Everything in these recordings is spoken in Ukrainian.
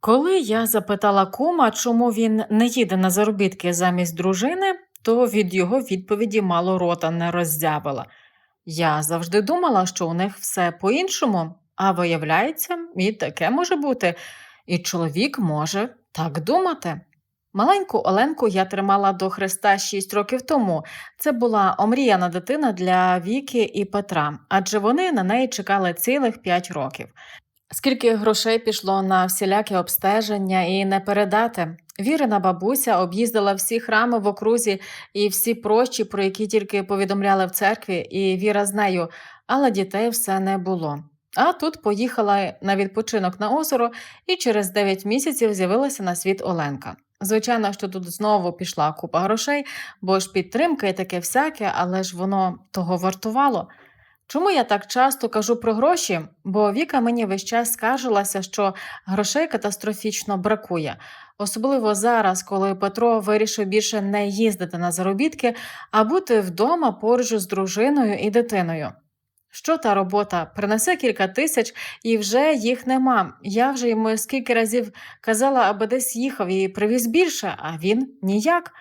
Коли я запитала кума, чому він не їде на заробітки замість дружини, то від його відповіді мало рота не роззявила. Я завжди думала, що у них все по-іншому, а виявляється, і таке може бути, і чоловік може так думати. Маленьку Оленку я тримала до Христа 6 років тому. Це була омріяна дитина для Віки і Петра, адже вони на неї чекали цілих 5 років. Скільки грошей пішло на всіляке обстеження і не передати. Вірина бабуся об'їздила всі храми в окрузі і всі прощі, про які тільки повідомляли в церкві, і віра з нею, але дітей все не було. А тут поїхала на відпочинок на озеро, і через 9 місяців з'явилася на світ Оленка. Звичайно, що тут знову пішла купа грошей, бо ж підтримка і таке всяке, але ж воно того вартувало. Чому я так часто кажу про гроші? Бо Віка мені весь час скаржилася, що грошей катастрофічно бракує, особливо зараз, коли Петро вирішив більше не їздити на заробітки, а бути вдома поруч з дружиною і дитиною. Що та робота? Принесе кілька тисяч і вже їх нема. Я вже йому скільки разів казала, аби десь їхав і привіз більше, а він ніяк.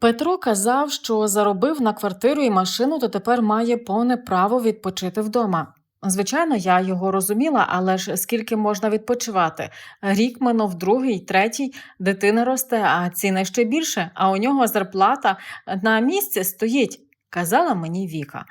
Петро казав, що заробив на квартиру і машину, то тепер має повне право відпочити вдома. Звичайно, я його розуміла, але ж скільки можна відпочивати? Рік минув другий, третій, дитина росте, а ціни ще більше, а у нього зарплата на місці стоїть, казала мені Віка.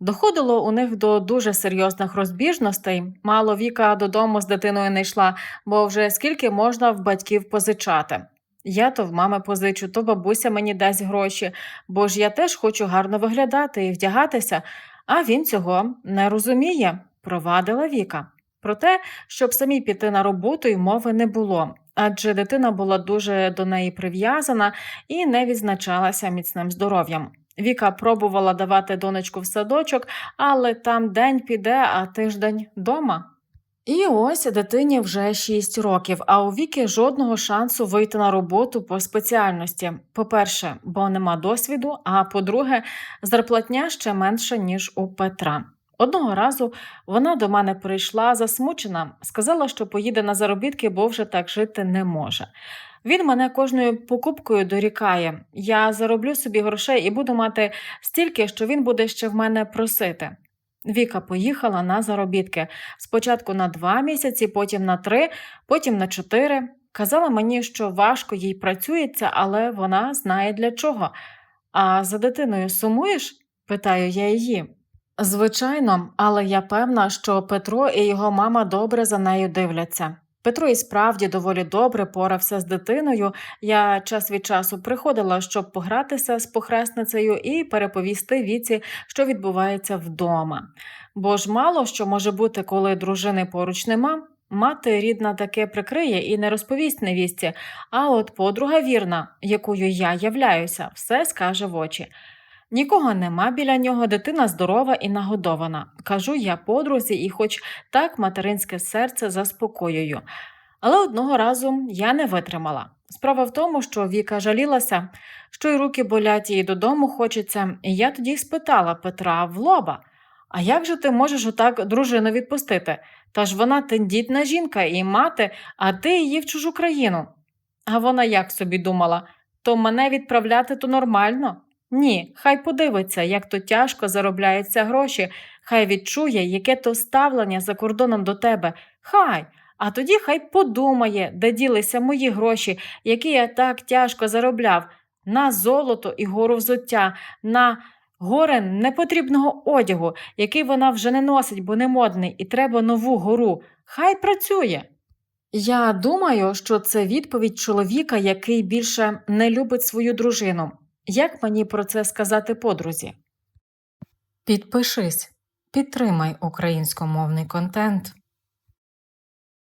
Доходило у них до дуже серйозних розбіжностей. Мало Віка додому з дитиною не йшла, бо вже скільки можна в батьків позичати. Я то в мами позичу, то бабуся мені дасть гроші, бо ж я теж хочу гарно виглядати і вдягатися, а він цього не розуміє, провадила Віка. Про те, щоб самі піти на роботу й мови не було, адже дитина була дуже до неї прив'язана і не відзначалася міцним здоров'ям. Віка пробувала давати донечку в садочок, але там день піде, а тиждень дома. І ось дитині вже 6 років, а у Віки жодного шансу вийти на роботу по спеціальності. По-перше, бо нема досвіду, а по-друге, зарплатня ще менша, ніж у Петра. Одного разу вона до мене прийшла засмучена, сказала, що поїде на заробітки, бо вже так жити не може. Він мене кожною покупкою дорікає. Я зароблю собі грошей і буду мати стільки, що він буде ще в мене просити. Віка поїхала на заробітки спочатку на два місяці, потім на три, потім на чотири. Казала мені, що важко їй працюється, але вона знає для чого. А за дитиною сумуєш? питаю я її. Звичайно, але я певна, що Петро і його мама добре за нею дивляться. Петро і справді доволі добре порався з дитиною. Я час від часу приходила, щоб погратися з похресницею і переповісти віці, що відбувається вдома. Бо ж мало що може бути, коли дружини поруч нема. Мати рідна таке прикриє і не розповість невісті, а от подруга вірна, якою я являюся, все скаже в очі. Нікого нема біля нього, дитина здорова і нагодована. Кажу я подрузі, і хоч так материнське серце заспокоюю. Але одного разу я не витримала. Справа в тому, що Віка жалілася, що й руки болять, і додому хочеться, і я тоді спитала Петра в лоба. А як же ти можеш отак дружину відпустити? Та ж вона тендітна жінка і мати, а ти її в чужу країну. А вона як собі думала, то мене відправляти то нормально. Ні, хай подивиться, як то тяжко заробляються гроші, хай відчує, яке то ставлення за кордоном до тебе. Хай, а тоді хай подумає, де ділися мої гроші, які я так тяжко заробляв, на золото і гору взуття, на горе непотрібного одягу, який вона вже не носить, бо не модний, і треба нову гору. Хай працює. Я думаю, що це відповідь чоловіка, який більше не любить свою дружину. Як мені про це сказати подрузі? Підпишись, підтримай українськомовний контент.